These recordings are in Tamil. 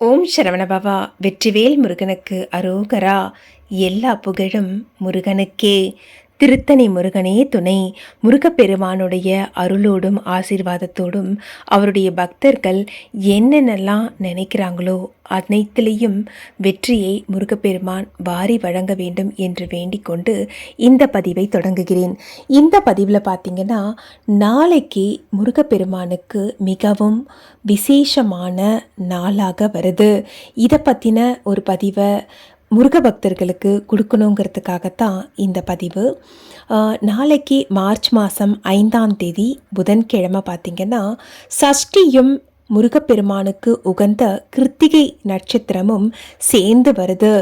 ஓம் சரவணபவா வெற்றிவேல் முருகனுக்கு அரோகரா. எல்லா புகழும் முருகனுக்கே. திருத்தணி முருகனே துணை. முருகப்பெருமானுடைய அருளோடும் ஆசீர்வாதத்தோடும் அவருடைய பக்தர்கள் என்னென்னலாம் நினைக்கிறாங்களோ அனைத்திலையும் வெற்றியை முருகப்பெருமான் வாரி வழங்க வேண்டும் என்று வேண்டிக் கொண்டு இந்த பதிவை தொடங்குகிறேன். இந்த பதிவில் பார்த்திங்கன்னா நாளைக்கு முருகப்பெருமானுக்கு மிகவும் விசேஷமான நாளாக வருது. இதை பற்றின ஒரு பதிவை முருக பக்தர்களுக்கு கொடுக்கணுங்கிறதுக்காகத்தான் இந்த பதிவு. நாளைக்கு மார்ச் மாதம் ஐந்தாம் தேதி புதன்கிழமை பார்த்திங்கன்னா சஷ்டியும் முருகப்பெருமானுக்கு உகந்த கிருத்திகை நட்சத்திரமும் சேர்ந்து வருது.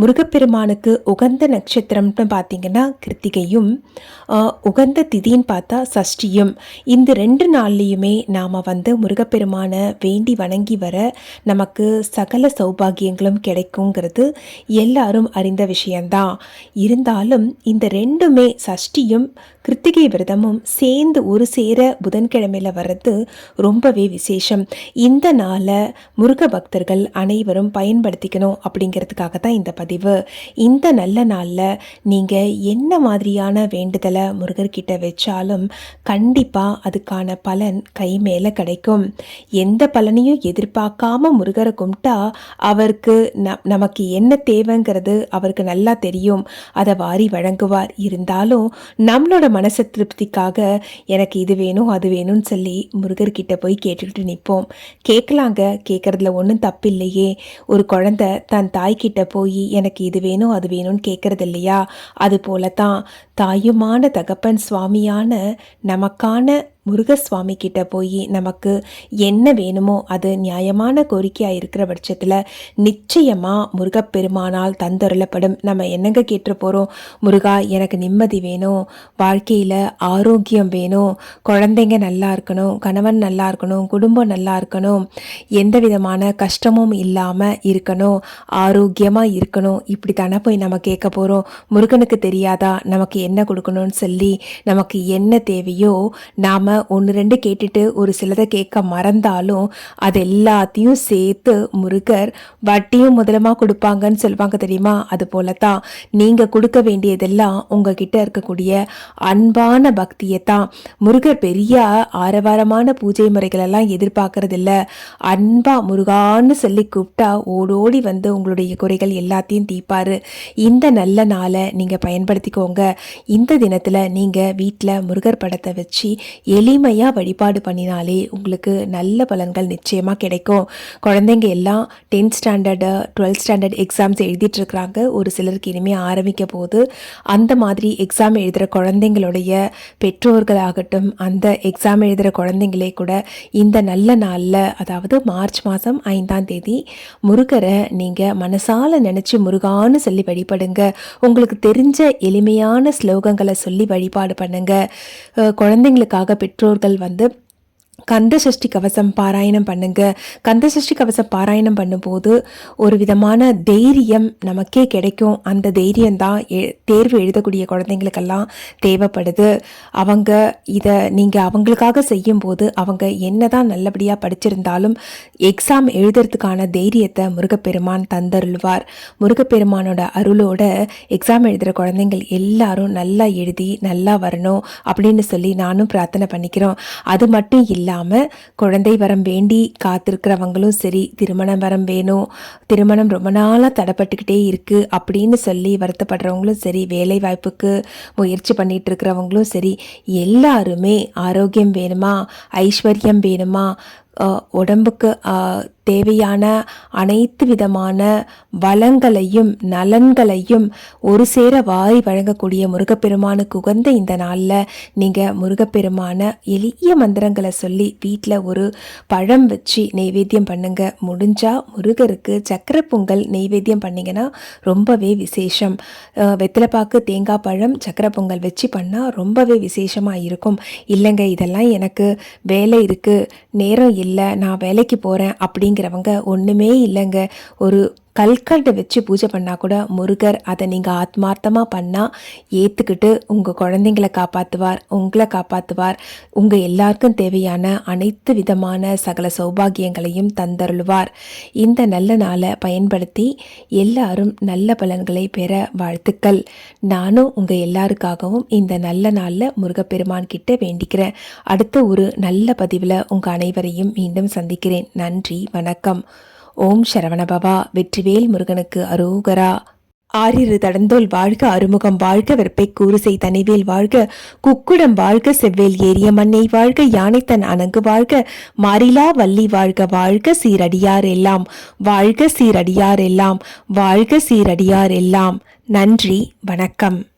முருகப்பெருமானுக்கு உகந்த நட்சத்திரம்னு பார்த்தீங்கன்னா கிருத்திகையும் உகந்த திதின்னு பார்த்தா சஷ்டியும். இந்த ரெண்டு நாள்லேயுமே நாம் வந்து முருகப்பெருமானை வேண்டி வணங்கி வர நமக்கு சகல சௌபாகியங்களும் கிடைக்குங்கிறது எல்லாரும் அறிந்த விஷயந்தான் இருந்தாலும் இந்த ரெண்டுமே சஷ்டியும் கிருத்திகை விரதமும் சேர்ந்து ஒரு சேர புதன்கிழமையில் வர்றது ரொம்பவே விசேஷம். இந்த நாளை முருக பக்தர்கள் அனைவரும் பயன்படுத்திக்கணும் அப்படிங்கிறதுக்காக தான் இந்த பதிவு. இந்த நல்ல நாளில் நீங்கள் என்ன மாதிரியான வேண்டுதலை முருகர்கிட்ட வச்சாலும் கண்டிப்பாக அதுக்கான பலன் கை மேலே கிடைக்கும். எந்த பலனையும் எதிர்பார்க்காம முருகரை கும்பிட்டா அவருக்கு ந நமக்கு என்ன தேவைங்கிறது அவருக்கு நல்லா தெரியும். அதை வாரி வழங்குவார். இருந்தாலும் நம்மளோட மனசு திருப்திக்காக எனக்கு இது வேணும் அது வேணும்னு சொல்லி முருகர்கிட்ட போய் கேட்டுக்கிட்டு நிற்போம் கேட்கலாங்க. கேட்குறதுல ஒன்றும் தப்பு இல்லையே ஒரு குழந்தை தன் தாய்கிட்ட போய் எனக்கு இது வேணும் அது வேணும்னு கேட்குறது இல்லையா அது போல தான் தாயுமான தகப்பன் சுவாமியான நமக்கான முருகசுவாமி கிட்ட போய் நமக்கு என்ன வேணுமோ அது நியாயமான கோரிக்கையாக இருக்கிற பட்சத்தில் நிச்சயமாக முருகப்பெருமானால் தந்தருளப்படும். நம்ம என்னங்க கேட்டு போகிறோம் முருகா எனக்கு நிம்மதி வேணும். வாழ்க்கையில் ஆரோக்கியம் வேணும். குழந்தைங்க நல்லா இருக்கணும். கணவன் நல்லா இருக்கணும். குடும்பம் நல்லா இருக்கணும். எந்த விதமான கஷ்டமும் இல்லாமல் இருக்கணும். ஆரோக்கியமாக இருக்கணும். இப்படி தானே போய் நம்ம கேட்க போகிறோம் முருகனுக்கு தெரியாதா? நமக்கு என்ன கொடுக்கணும்னு சொல்லி நமக்கு என்ன தேவையோ நாம் ஒன்று ரெண்டு கேட்டுட்டு ஒரு சிலதை கேட்க மறந்தாலும் அது எல்லாத்தையும் சேர்த்து முருகர் வட்டியும் முதலமாக கொடுப்பாங்கன்னு சொல்லுவாங்க தெரியுமா? அது போல தான் நீங்கள் கொடுக்க வேண்டியதெல்லாம் உங்ககிட்ட இருக்கக்கூடிய அன்பான பக்தியை தான் முருகர் பெரிய ஆரவாரமான பூஜை முறைகளெல்லாம் எதிர்பார்க்கறது அன்பாக முருகான்னு சொல்லி கூப்பிட்டா ஓடோடி வந்து உங்களுடைய குறைகள் எல்லாத்தையும் தீப்பாரு இந்த நல்ல நாளை நீங்கள் பயன்படுத்திக்கோங்க. இந்த தினத்தில் நீங்கள் வீட்டில் முருகர் படத்தை வச்சு எளிமையாக வழிபாடு பண்ணினாலே உங்களுக்கு நல்ல பலன்கள் நிச்சயமாக கிடைக்கும். குழந்தைங்க எல்லாம் tenth standard twelfth standard exams எழுதிட்டுருக்குறாங்க ஒரு சிலருக்கு இனிமேல் ஆரம்பிக்க போது அந்த மாதிரி எக்ஸாம் எழுதுகிற குழந்தைங்களுடைய பெற்றோர்களாகட்டும் அந்த எக்ஸாம் எழுதுகிற குழந்தைங்களே கூட இந்த நல்ல நாளில் அதாவது மார்ச் மாதம் ஐந்தாம் தேதி முருகரை நீங்கள் மனசால நினச்சி முருகான்னு சொல்லி வழிபடுங்க. உங்களுக்கு தெரிஞ்ச எளிமையான ஸ்லோகங்களை சொல்லி வழிபாடு பண்ணுங்க. அஹ் குழந்தைங்களுக்காக பெற்றோர்கள் வந்து கந்த சஷ்டி கவசம் பாராயணம் பண்ணுங்க. கந்த சஷ்டி கவசம் பாராயணம் பண்ணும்போது ஒரு விதமான தைரியம் நமக்கே கிடைக்கும். அந்த தைரியம் தான் தேர்வு எழுதக்கூடிய குழந்தைங்களுக்கெல்லாம் தேவைப்படுது. அவங்க இதை நீங்கள் அவங்களுக்காக செய்யும்போது அவங்க என்னதான் நல்லபடியாக படிச்சிருந்தாலும் எக்ஸாம் எழுதுறதுக்கான தைரியத்தை முருகப்பெருமான் தந்தருள்வார். முருகப்பெருமானோட அருளோட எக்ஸாம் எழுதுகிற குழந்தைங்கள் எல்லாரும் நல்லா எழுதி நல்லா வரணும் அப்படின்னு சொல்லி நானும் பிரார்த்தனை பண்ணிக்கிறோம். அது மட்டும் இல்லை இல்லாமல் குழந்தை வரம் வேண்டி காத்திருக்கிறவங்களும் சரி திருமணம் வரம் வேணும் திருமணம் ரொம்ப நாளாக தடைப்பட்டுக்கிட்டே இருக்குது அப்படின்னு சொல்லி வருத்தப்படுறவங்களும் சரி வேலை வாய்ப்புக்கு முயற்சி பண்ணிகிட்டு இருக்கிறவங்களும் சரி எல்லாருமே ஆரோக்கியம் வேணுமா ஐஸ்வர்யம் வேணுமா உடம்புக்கு தேவையான அனைத்து விதமான வளங்களையும் நலன்களையும் ஒரு சேர வாரி வழங்கக்கூடிய முருகப்பெருமானுக்கு உகந்த இந்த நாளில் நீங்கள் முருகப்பெருமான எளிய மந்திரங்களை சொல்லி வீட்டில் ஒரு பழம் வச்சு நெய்வேத்தியம் பண்ணுங்க. முடிஞ்சால் முருகருக்கு சக்கரை பொங்கல் நெய்வேத்தியம் பண்ணிங்கன்னா ரொம்பவே விசேஷம். வெத்திலப்பாக்கு வெத்தலைப்பாக்கு தேங்காய் பழம் சக்கரை பொங்கல் வச்சு பண்ணால் ரொம்பவே விசேஷமாக இருக்கும். இல்லைங்க இதெல்லாம் எனக்கு வேலை இருக்குது நேரம் இல்லை இல்லை நான் வேலைக்கு போகிறேன் அப்படிங்கிறவங்க ஒன்றுமே இல்லைங்க. ஒரு கல்கண்டை வச்சு பூஜை பண்ணால் கூட முருகர் அதை நீங்கள் ஆத்மார்த்தமாக பண்ணால் ஏற்றுக்கிட்டு உங்கள் குழந்தைங்களை காப்பாற்றுவார் உங்களை காப்பாற்றுவார் உங்கள் எல்லாருக்கும் தேவையான அனைத்து விதமான சகல சௌபாகியங்களையும் தந்தருளுவார். இந்த நல்ல நாளை பயன்படுத்தி எல்லாரும் நல்ல பலன்களை பெற வாழ்த்துக்கள். நானும் உங்கள் எல்லாருக்காகவும் இந்த நல்ல நாளில் முருகப்பெருமான் கிட்ட வேண்டிக்கிறேன். அடுத்த ஒரு நல்ல பதிவில் உங்கள் அனைவரையும் மீண்டும் சந்திக்கிறேன். நன்றி வணக்கம். ஓம் சரவணபவா வெற்றிவேல் முருகனுக்கு அரோகரா. ஆறிரு தடந்தோல் வாழ்க அறுமுகம் வாழ்க வெப்பை கூறுசை தனிவேல் வாழ்க குக்குடம் வாழ்க செவ்வேல் ஏறிய மண்ணை வாழ்க யானைத்தன் அணங்கு வாழ்க மாறிலா வள்ளி வாழ்க வாழ்க சீரடியார் எல்லாம் வாழ்க சீரடியார் எல்லாம் வாழ்க சீரடியார் எல்லாம். நன்றி வணக்கம்.